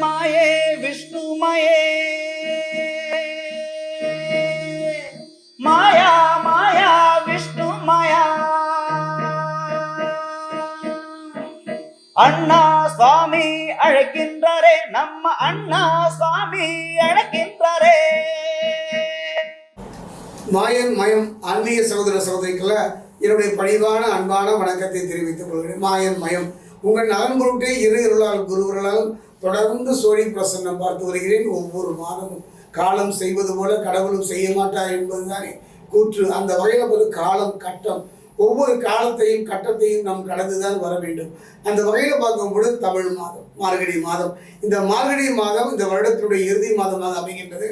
மாயே விஷ்ணுமயே. மாயா மாயா விஷ்ணு மாயா அண்ணா சுவாமி அழைக்கின்றாரே நம்ம அண்ணா சுவாமி அழைக்கின்றாரே. மாயன் மயம் ஆன்மீக சகோதர சகோதரிக்குள்ள என்னுடைய பணிவான அன்பான வணக்கத்தை தெரிவித்துக் கொள்கிறேன். மாயன் மயம். உங்கள் நலன் இரு இருளால் குருவர்களால் தொடர்ந்து சோழி பிரசன்னம் பார்த்து வருகிறேன். ஒவ்வொரு மாதமும் காலம் செய்வது போல கடவுளும் செய்ய மாட்டார் என்பதுதானே கூற்று. அந்த வகையில் ஒரு காலம் கட்டம் ஒவ்வொரு காலத்தையும் கட்டத்தையும் நாம் கடந்துதான் வர வேண்டும். அந்த வகையில் பார்க்கும் பொழுது தமிழ் மாதம் மார்கழி மாதம். இந்த மார்கழி மாதம் இந்த வருடத்தினுடைய இறுதி மாதமாக அமைகின்றது.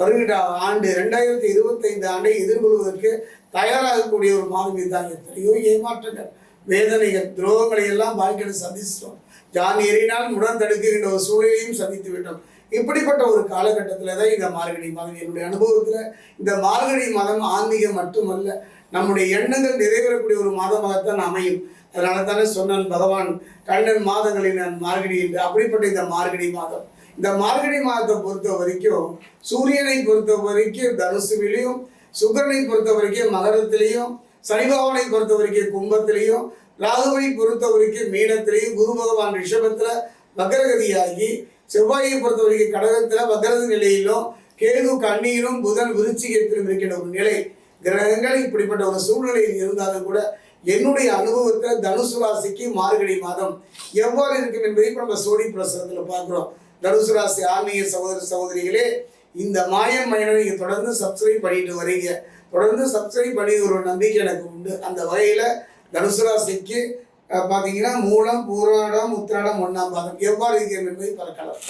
வருகின்ற ஆண்டு ரெண்டாயிரத்தி இருபத்தைந்து ஆண்டை எதிர்கொள்வதற்கு தயாராகக்கூடிய ஒரு மாதம் இதுதான். எத்தனையோ ஏமாற்றங்கள் வேதனைகள் துரோகங்களை எல்லாம் வாழ்க்கையில் சந்திச்சிட்டோம். ஜான் ஏறினால் முடன் தடுக்குகின்ற ஒரு சூழலையும் சந்தித்து விட்டோம். இப்படிப்பட்ட ஒரு காலகட்டத்தில் தான் இந்த மார்கழி மாதம் என்னுடைய அனுபவத்தில் இந்த மார்கழி மாதம் ஆன்மீகம் மட்டுமல்ல நம்முடைய எண்ணங்கள் நிறைவேறக்கூடிய ஒரு மாதமாகத்தான் அமையும். அதனால தானே சொன்னான் பகவான் கண்ணன் மாதங்களின் நான் மார்கழி என்று. அப்படிப்பட்ட இந்த மார்கழி மாதம். இந்த மார்கழி மாதத்தை பொறுத்த வரைக்கும் சூரியனை பொறுத்த வரைக்கும் தனுசுவிலையும் சுக்கரனை பொறுத்த வரைக்கும் மகரத்திலையும் சனி பகவானை பொறுத்த வரைக்கும் கும்பத்திலையும் ராகுவை பொறுத்த வரைக்கும் மீனத்திலையும் குரு பகவான் ரிஷபத்தில் வக்கரகதியாகி செவ்வாயை பொறுத்த வரைக்கும் கடகத்தில் வக்கரது நிலையிலும் கேது கண்ணீரும் புதன் விருச்சிகத்திலும் இருக்கின்ற ஒரு நிலை. கிரகங்கள் இப்படிப்பட்ட ஒரு சூழ்நிலையில் இருந்தாலும் கூட என்னுடைய அனுபவத்தில் தனுசு ராசிக்கு மார்கழி மாதம் எவ்வாறு இருக்கும் என்பதை இப்போ நம்ம சோடி பிரசனத்தில் பார்க்குறோம். தனுசு ராசி ஆன்மீக சகோதர சகோதரிகளே இந்த மாயம் மயனை நீங்கள் தொடர்ந்து சப்ஸ்கிரைப் பண்ணிட்டு வரீங்க. தொடர்ந்து சப்ஸ்கிரைப் பண்ணி ஒரு நம்பிக்கை எனக்கு உண்டு. அந்த வகையில் தனுசு ராசிக்கு பார்த்தீங்கன்னா மூலம் பூராடம் உத்திராடம் ஒன்றாம் பாதம் எவ்வாறு இருக்கிறது என்பதை பார்க்கலாம்.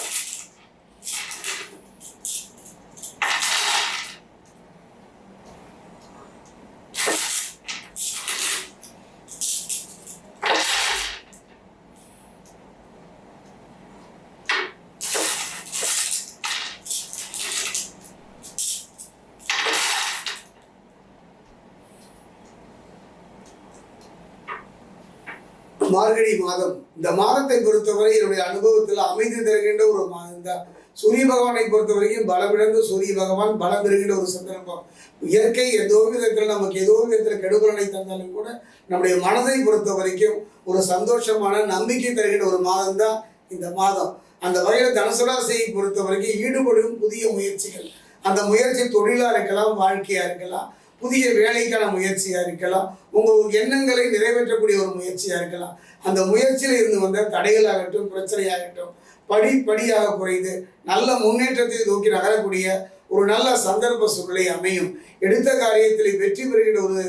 மார்கழி மாதம். இந்த மாதத்தை பொறுத்தவரை என்னுடைய அனுபவத்தில் அமைதி தருகின்ற ஒரு மாதம் தான் சூரிய பகவானை பொறுத்த வரைக்கும் பலமிழந்து சூரிய பகவான் பலம் பெறுகின்ற ஒரு சந்தர்ப்பம். இயற்கை ஏதோ விதத்தில் நமக்கு ஏதோ விதத்தில் கெடுபலனை தந்தாலும் கூட நம்முடைய மனதை பொறுத்த வரைக்கும் ஒரு சந்தோஷமான நம்பிக்கை தருகின்ற ஒரு மாதம் தான் இந்த மாதம். அந்த வகையில் தனுசு ராசியை பொறுத்த வரைக்கும் ஈடுபடும் புதிய முயற்சிகள். அந்த முயற்சி தொழிலாக இருக்கலாம் வாழ்க்கையாக இருக்கலாம் புதிய வேலைக்கான முயற்சியாக இருக்கலாம். உங்கள் எண்ணங்களை நிறைவேற்றக்கூடிய ஒரு முயற்சியாக இருக்கலாம். அந்த முயற்சியில் இருந்து வந்த தடைகளாகட்டும் பிரச்சனையாகட்டும் படி படியாக குறைந்து நல்ல முன்னேற்றத்தை நோக்கி நகரக்கூடிய ஒரு நல்ல சந்தர்ப்ப சூழ்நிலை அமையும். எடுத்த காரியத்தில் வெற்றி பெறுகின்ற ஒரு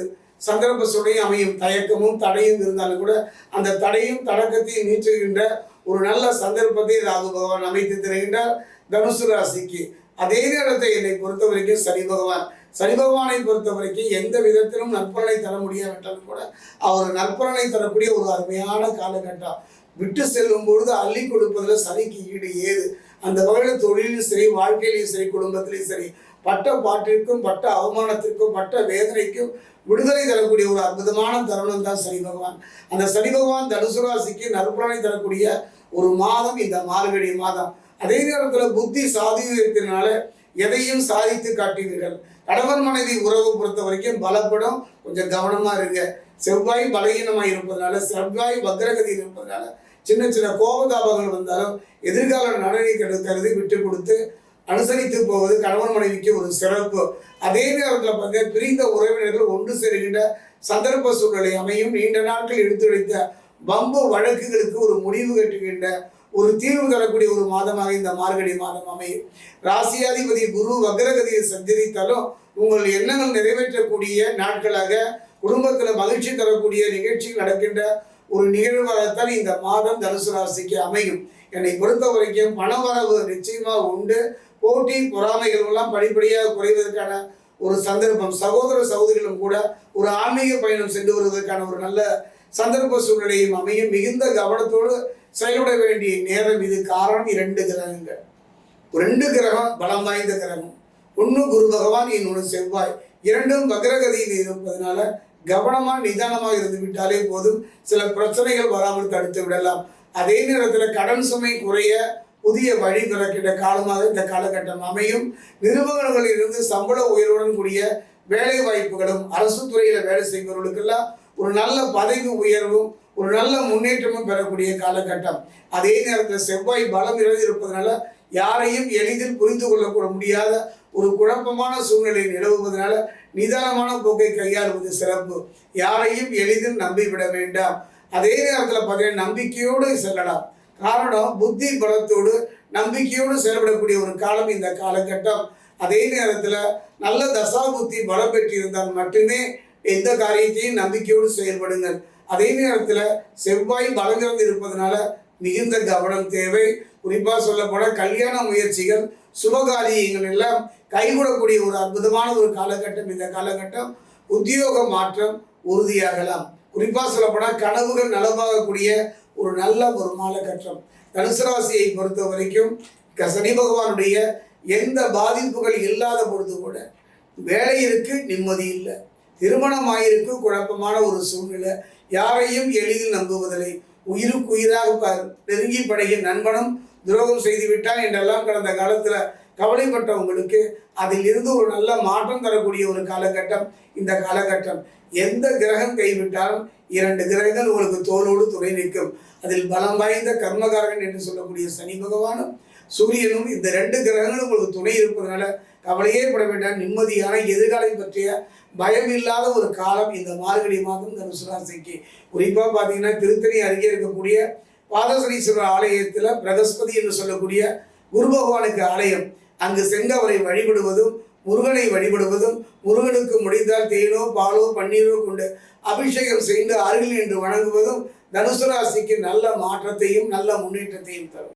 சந்தர்ப்ப சூழ்நிலை அமையும். தயக்கமும் தடையும் இருந்தாலும் கூட அந்த தடையும் தடக்கத்தையும் நீற்றுகின்ற ஒரு நல்ல சந்தர்ப்பத்தை ராகு பகவான் அமைத்து தருகின்றார். தனுசு ராசிக்கு. அதே நேரத்தை என்னை பொறுத்த வரைக்கும் சனி பகவான். சனி பகவானை பொறுத்த வரைக்கும் எந்த விதத்திலும் நற்பலனை தர முடியாவிட்டாலும் கூட அவர் நற்பலனை தரக்கூடிய ஒரு அருமையான காலகட்டம். விட்டு செல்லும் பொழுது அள்ளி கொடுப்பதில் சனிக்கு ஈடு ஏது? அந்த வகையில் தொழிலும் சரி வாழ்க்கையிலையும் சரி குடும்பத்திலையும் சரி பட்ட பாட்டிற்கும் பட்ட அவமானத்திற்கும் பட்ட வேதனைக்கும் விடுதலை தரக்கூடிய ஒரு அற்புதமான தருணம் தான் சனி பகவான். அந்த சனி பகவான் தனுசு ராசிக்கு நற்பலனை தரக்கூடிய ஒரு மாதம் இந்த மார்கழி மாதம். அதே நேரத்தில் புத்தி சாதித்தினால எதையும் சாதித்து காட்டுவீர்கள் கணவன் மனைவி உறவு பொறுத்த வரைக்கும் பலப்படும் கொஞ்சம் கவனமா இருங்க. செவ்வாய் பலகீனமாக இருப்பதனால செவ்வாய் வக்ரகதி இருப்பதனால சின்ன சின்ன கோபதாபங்கள் வந்தாலும் எதிர்கால நலனை கருதி விட்டு கொடுத்து அனுசரித்து போவது கணவன் மனைவிக்கு ஒரு சிறப்பு. அதே நேரத்தில் பார்க்க பிரிந்த உறவினர்கள் ஒன்று சேருகின்ற சந்தர்ப்ப சூழ்நிலை அமையும். நீண்ட நாட்கள் எடுத்துரைத்த வம்பு வழக்குகளுக்கு ஒரு முடிவு கட்டுகின்ற ஒரு தீர்வு தரக்கூடிய ஒரு மாதமாக இந்த மார்கழி மாதம் அமையும். ராசியாதிபதி குரு வக்ரகதியை சஞ்சரித்தாலும் உங்கள் எண்ணங்கள் நிறைவேற்றக்கூடிய நாட்களாக குடும்பத்தில் மகிழ்ச்சி தரக்கூடிய நிகழ்ச்சிகள் நடக்கின்ற ஒரு நிகழ்வாகத்தான் இந்த மாதம் தனுசு ராசிக்கு அமையும். என்னை பொறுத்த வரைக்கும் பணவரவு நிச்சயமாக உண்டு. போட்டி பொறாமைகள் எல்லாம் படிப்படியாக குறைவதற்கான ஒரு சந்தர்ப்பம். சகோதர சகோதரிகளும் கூட ஒரு ஆன்மீக பயணம் சென்று வருவதற்கான ஒரு நல்ல சந்தர்ப்ப சூழ்நிலையும் அமையும். மிகுந்த கவனத்தோடு செயல்பட வேண்டிய நேரம் இது. காரணம் இரண்டு கிரகங்கள். ரெண்டு கிரகம் பலம் வாய்ந்த கிரகம். ஒன்று குரு பகவான் இன்னொன்று செவ்வாய். இரண்டும் வக்ரகதியில் இருப்பதனால கவனமாக நிதானமாக இருந்து விட்டாலே போதும். சில பிரச்சனைகள் வராமல் தடுத்து விடலாம். அதே நேரத்தில் கடன் சுமை குறைய புதிய வழி பிறக்கின்ற காலமாக இந்த காலகட்டம் அமையும். நிறுவனங்களில் இருந்து சம்பள உயர்வுடன் கூடிய வேலை வாய்ப்புகளும் அரசு துறையில் வேலை செய்பவர்களுக்கெல்லாம் ஒரு நல்ல பதவி உயர்வும் ஒரு நல்ல முன்னேற்றமும் பெறக்கூடிய காலகட்டம். அதே நேரத்தில் செவ்வாய் பலம் இருப்பதனால யாரையும் எளிதில் புரிந்து கொள்ளக்கூட முடியாத ஒரு குழப்பமான சூழ்நிலை நிலவுவதனால நிதானமான போக்கை கையாளுவது சிறப்பு. யாரையும் எளிதில் நம்பிவிட வேண்டாம். அதே நேரத்தில் பார்த்தீங்கன்னா நம்பிக்கையோடு செல்லலாம். காரணம் புத்தி பலத்தோடு நம்பிக்கையோடு செயல்படக்கூடிய ஒரு காலம் இந்த காலகட்டம். அதே நேரத்தில் நல்ல தசாபுத்தி பலம் பெற்றிருந்தால் மட்டுமே எந்த காரியத்தையும் நம்பிக்கையோடு செயல்படுங்கள். அதே நேரத்தில் செவ்வாய் பலங்கிறது இருப்பதனால மிகுந்த கவனம் தேவை. குறிப்பாக சொல்லப்போனால் கல்யாண முயற்சிகள் சுபகாரியங்கள் எல்லாம் கைகூடக்கூடிய ஒரு அற்புதமான ஒரு காலகட்டம். இந்த காலகட்டம் உத்தியோக மாற்றம் உறுதியாகலாம். குறிப்பாக சொல்லப்போனால் கனவுகள் நலமாகக்கூடிய ஒரு நல்ல ஒரு காலகட்டம் தனுசு ராசியை பொறுத்த வரைக்கும் க- சனி பகவானுடைய எந்த பாதிப்புகள் இல்லாத பொழுது கூட வேலை இருக்கு நிம்மதி இல்லை. திருமணம் ஆயிருக்கு குழப்பமான ஒரு சூழ்நிலை. யாரையும் எளிதில் நம்புவதில்லை. உயிருக்கு உயிராக ப- நெருங்கி பழகிய நண்பனும் துரோகம் செய்துவிட்டான் என்றெல்லாம் கடந்த காலத்தில் கவலைப்பட்டவங்களுக்கு அதில் இருந்து ஒரு நல்ல மாற்றம் தரக்கூடிய ஒரு காலகட்டம் இந்த காலகட்டம். எந்த கிரகம் கைவிட்டாலும் இரண்டு கிரகங்கள் உங்களுக்கு தோளோடு துணை நிற்கும். அதில் பலம் வாய்ந்த கர்மகாரகன் என்று சொல்லக்கூடிய சனி பகவானும் சூரியனும் இந்த ரெண்டு கிரகங்களும் உங்களுக்கு துணை இருப்பதனால கவலையே பட வேண்டாம் நிம்மதியான எதிர்காலம் பற்றிய பயம் இல்லாத ஒரு காலம் இந்த மார்கழி மாதம் தனுசு ராசிக்கு. குறிப்பாக பார்த்தீங்கன்னா திருத்தணி அருகே இருக்கக்கூடிய பாதசனீஸ்வரர் ஆலயத்தில் பிரகஸ்பதி என்று சொல்லக்கூடிய குரு பகவானுக்கு ஆலயம். அங்கு சென்று அவரை வழிபடுவதும் முருகனை வழிபடுவதும் முருகனுக்கு முடிந்தால் தேனோ பாலோ பன்னீரோ கொண்டு அபிஷேகம் செய்து அருகில் என்று வணங்குவதும் தனுசு ராசிக்கு நல்ல மாற்றத்தையும் நல்ல முன்னேற்றத்தையும் தரும்.